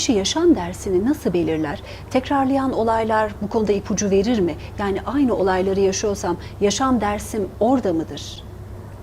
kişi yaşam dersini nasıl belirler? Tekrarlayan olaylar bu konuda ipucu verir mi? Yani aynı olayları yaşıyorsam yaşam dersim orada mıdır?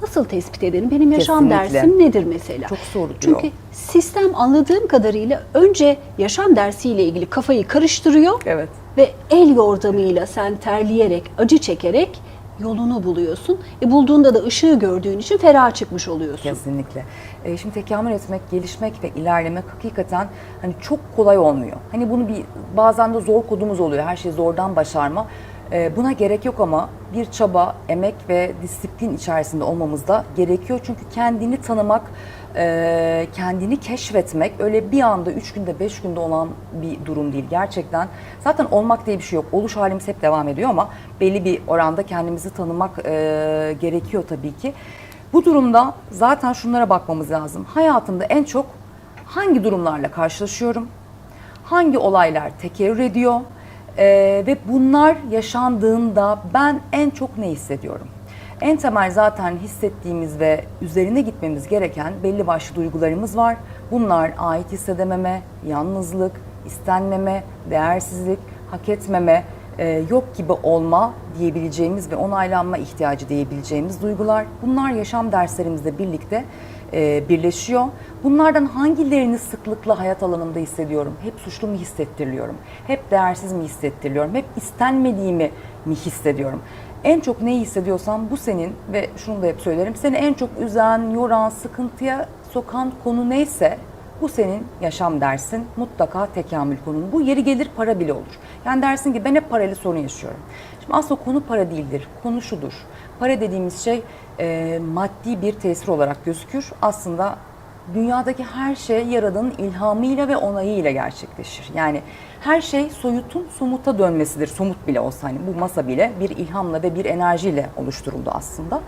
Nasıl tespit ederim? Benim yaşam Kesinlikle. dersim nedir mesela? Çok soruluyor. Çünkü sistem anladığım kadarıyla önce yaşam dersiyle ilgili kafayı karıştırıyor Evet. ve el yordamıyla sen terleyerek, acı çekerek yolunu buluyorsun. E bulduğunda da ışığı gördüğün için ferah çıkmış oluyorsun. Kesinlikle. E, şimdi tekamül etmek, gelişmek ve ilerlemek hakikaten hani çok kolay olmuyor. Hani bunu bir bazen de zor kodumuz oluyor. Her şey zordan başarma. E, buna gerek yok ama bir çaba, emek ve disiplin içerisinde olmamız da gerekiyor. Çünkü kendini tanımak, e, kendini keşfetmek öyle bir anda üç günde, beş günde olan bir durum değil. Gerçekten zaten olmak diye bir şey yok. Oluş halimiz hep devam ediyor ama belli bir oranda kendimizi tanımak e, gerekiyor tabii ki. Bu durumda zaten şunlara bakmamız lazım. Hayatımda en çok hangi durumlarla karşılaşıyorum? Hangi olaylar tekerrür ediyor? Ee, ve bunlar yaşandığında ben en çok ne hissediyorum? En temel zaten hissettiğimiz ve üzerine gitmemiz gereken belli başlı duygularımız var. Bunlar ait hissedememe, yalnızlık, istenmeme, değersizlik, hak etmeme, e, yok gibi olma diyebileceğimiz ve onaylanma ihtiyacı diyebileceğimiz duygular. Bunlar yaşam derslerimizle birlikte birleşiyor. Bunlardan hangilerini sıklıkla hayat alanımda hissediyorum? Hep suçlu mu hissettiriliyorum? Hep değersiz mi hissettiriliyorum? Hep istenmediğimi mi hissediyorum? En çok neyi hissediyorsam bu senin ve şunu da hep söylerim. Seni en çok üzen, yoran, sıkıntıya sokan konu neyse bu senin yaşam dersin. Mutlaka tekamül konun. Bu yeri gelir para bile olur. Yani dersin ki ben hep parayla sorun yaşıyorum. Şimdi aslında konu para değildir. Konu şudur. Para dediğimiz şey e, maddi bir tesir olarak gözükür. Aslında dünyadaki her şey Yaradan'ın ilhamıyla ve onayıyla gerçekleşir. Yani her şey soyutun somuta dönmesidir. Somut bile olsa hani bu masa bile bir ilhamla ve bir enerjiyle oluşturuldu aslında.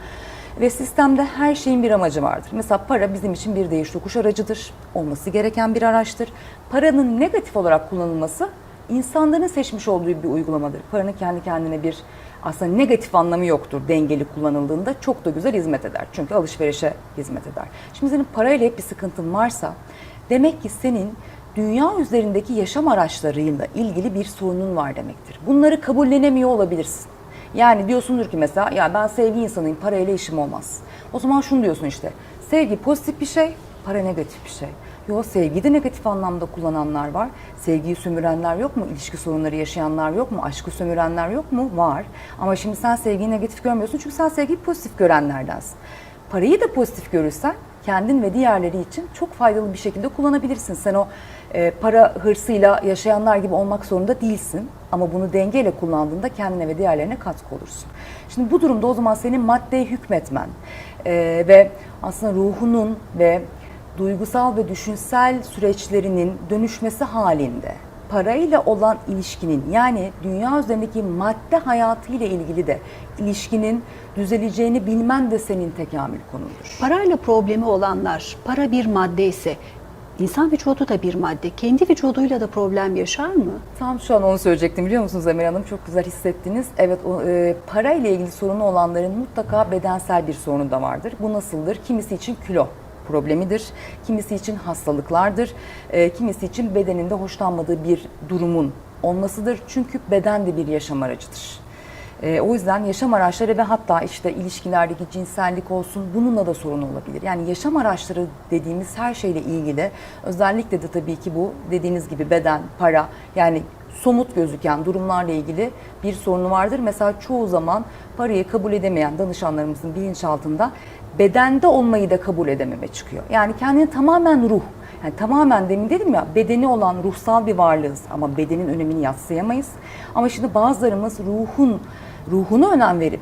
Ve sistemde her şeyin bir amacı vardır. Mesela para bizim için bir değiş tokuş aracıdır. Olması gereken bir araçtır. Paranın negatif olarak kullanılması insanların seçmiş olduğu bir uygulamadır. Paranın kendi kendine bir aslında negatif anlamı yoktur dengeli kullanıldığında çok da güzel hizmet eder. Çünkü alışverişe hizmet eder. Şimdi senin parayla hep bir sıkıntın varsa demek ki senin dünya üzerindeki yaşam araçlarıyla ilgili bir sorunun var demektir. Bunları kabullenemiyor olabilirsin. Yani diyorsundur ki mesela ya ben sevgi insanıyım parayla işim olmaz. O zaman şunu diyorsun işte sevgi pozitif bir şey para negatif bir şey. Yo sevgiyi de negatif anlamda kullananlar var. Sevgiyi sömürenler yok mu? İlişki sorunları yaşayanlar yok mu? Aşkı sömürenler yok mu? Var. Ama şimdi sen sevgiyi negatif görmüyorsun çünkü sen sevgiyi pozitif görenlerdensin. Parayı da pozitif görürsen kendin ve diğerleri için çok faydalı bir şekilde kullanabilirsin. Sen o e, para hırsıyla yaşayanlar gibi olmak zorunda değilsin. Ama bunu dengeyle kullandığında kendine ve diğerlerine katkı olursun. Şimdi bu durumda o zaman senin maddeye hükmetmen e, ve aslında ruhunun ve duygusal ve düşünsel süreçlerinin dönüşmesi halinde parayla olan ilişkinin yani dünya üzerindeki madde hayatı ile ilgili de ilişkinin düzeleceğini bilmen de senin tekamül konudur. Parayla problemi olanlar, para bir madde ise insan vücudu da bir madde. Kendi vücuduyla da problem yaşar mı? Tam şu an onu söyleyecektim biliyor musunuz Emel Hanım? Çok güzel hissettiniz. Evet o, e, para ile ilgili sorunu olanların mutlaka bedensel bir sorunu da vardır. Bu nasıldır? Kimisi için kilo problemidir. Kimisi için hastalıklardır. E, kimisi için bedeninde hoşlanmadığı bir durumun olmasıdır. Çünkü beden de bir yaşam aracıdır. E, o yüzden yaşam araçları ve hatta işte ilişkilerdeki cinsellik olsun bununla da sorun olabilir. Yani yaşam araçları dediğimiz her şeyle ilgili özellikle de tabii ki bu dediğiniz gibi beden, para yani somut gözüken durumlarla ilgili bir sorunu vardır. Mesela çoğu zaman parayı kabul edemeyen danışanlarımızın bilinçaltında bedende olmayı da kabul edememe çıkıyor. Yani kendini tamamen ruh, yani tamamen demin dedim ya bedeni olan ruhsal bir varlığız ama bedenin önemini yatsıyamayız. Ama şimdi bazılarımız ruhun ruhuna önem verip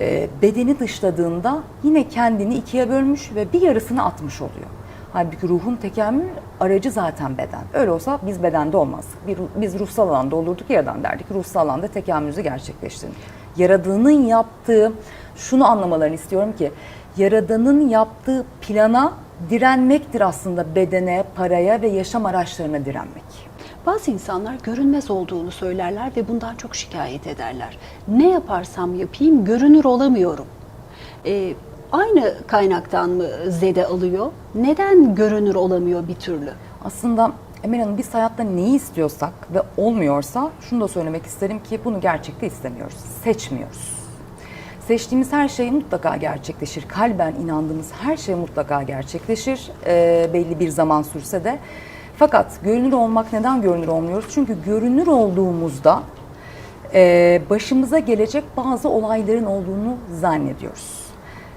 e, bedeni dışladığında yine kendini ikiye bölmüş ve bir yarısını atmış oluyor. Halbuki ruhun tekamül aracı zaten beden. Öyle olsa biz bedende olmazdık. Biz ruhsal alanda olurduk yaradan derdik. Ruhsal alanda tekamülümüzü gerçekleştirin. Yaradığının yaptığı, şunu anlamalarını istiyorum ki, Yaradan'ın yaptığı plana direnmektir aslında bedene, paraya ve yaşam araçlarına direnmek. Bazı insanlar görünmez olduğunu söylerler ve bundan çok şikayet ederler. Ne yaparsam yapayım görünür olamıyorum. Ee, aynı kaynaktan mı zede alıyor? Neden görünür olamıyor bir türlü? Aslında Emel Hanım biz hayatta neyi istiyorsak ve olmuyorsa şunu da söylemek isterim ki bunu gerçekte istemiyoruz. Seçmiyoruz. Seçtiğimiz her şey mutlaka gerçekleşir. Kalben inandığımız her şey mutlaka gerçekleşir. Ee, belli bir zaman sürse de. Fakat görünür olmak neden görünür olmuyoruz? Çünkü görünür olduğumuzda e, başımıza gelecek bazı olayların olduğunu zannediyoruz.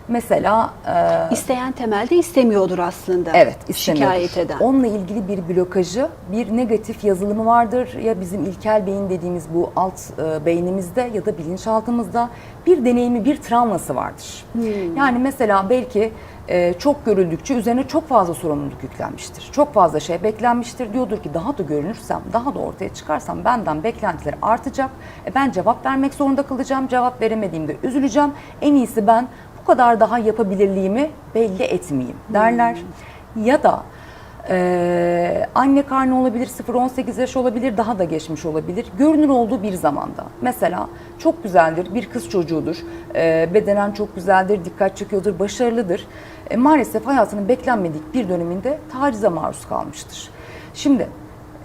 Mesela e, İsteyen temelde istemiyordur aslında. Evet, istemiyordur. Şikayet eden. Onunla ilgili bir blokajı, bir negatif yazılımı vardır. Ya bizim ilkel beyin dediğimiz bu alt e, beynimizde ya da bilinçaltımızda bir deneyimi, bir travması vardır. Hmm. Yani mesela belki e, çok görüldükçe üzerine çok fazla sorumluluk yüklenmiştir. Çok fazla şey beklenmiştir. Diyordur ki daha da görünürsem, daha da ortaya çıkarsam benden beklentiler artacak. E, ben cevap vermek zorunda kalacağım. Cevap veremediğimde üzüleceğim. En iyisi ben bu kadar daha yapabilirliğimi belli etmeyeyim derler. Ya da ee, anne karnı olabilir, 0-18 yaş olabilir, daha da geçmiş olabilir. Görünür olduğu bir zamanda. Mesela çok güzeldir, bir kız çocuğudur, ee, bedenen çok güzeldir, dikkat çekiyordur, başarılıdır. Ee, maalesef hayatının beklenmedik bir döneminde tacize maruz kalmıştır. Şimdi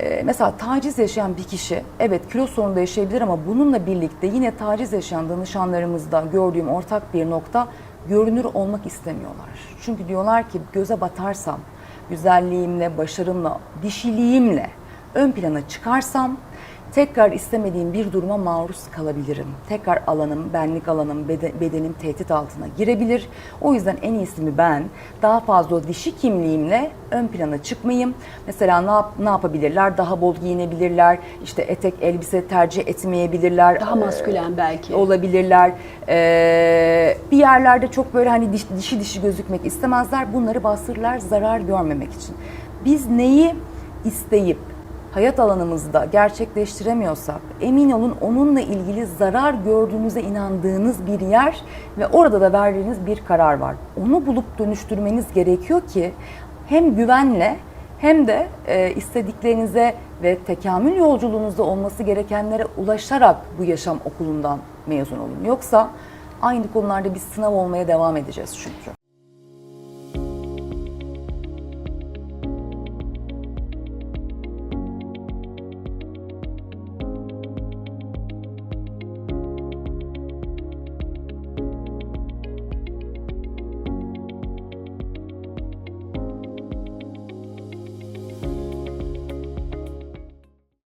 e, mesela taciz yaşayan bir kişi evet kilo sorunu da yaşayabilir ama bununla birlikte yine taciz yaşayan danışanlarımızda gördüğüm ortak bir nokta görünür olmak istemiyorlar. Çünkü diyorlar ki göze batarsam güzelliğimle, başarımla, dişiliğimle ön plana çıkarsam tekrar istemediğim bir duruma maruz kalabilirim. Tekrar alanım, benlik alanım, bede- bedenim tehdit altına girebilir. O yüzden en iyisi mi ben daha fazla o dişi kimliğimle ön plana çıkmayayım. Mesela ne, yap- ne yapabilirler? Daha bol giyinebilirler. İşte etek, elbise tercih etmeyebilirler. Daha maskülen belki. olabilirler. Ee, bir yerlerde çok böyle hani diş- dişi dişi gözükmek istemezler. Bunları bastırırlar zarar görmemek için. Biz neyi isteyip hayat alanımızda gerçekleştiremiyorsak emin olun onunla ilgili zarar gördüğünüze inandığınız bir yer ve orada da verdiğiniz bir karar var. Onu bulup dönüştürmeniz gerekiyor ki hem güvenle hem de e, istediklerinize ve tekamül yolculuğunuzda olması gerekenlere ulaşarak bu yaşam okulundan mezun olun. Yoksa aynı konularda biz sınav olmaya devam edeceğiz çünkü.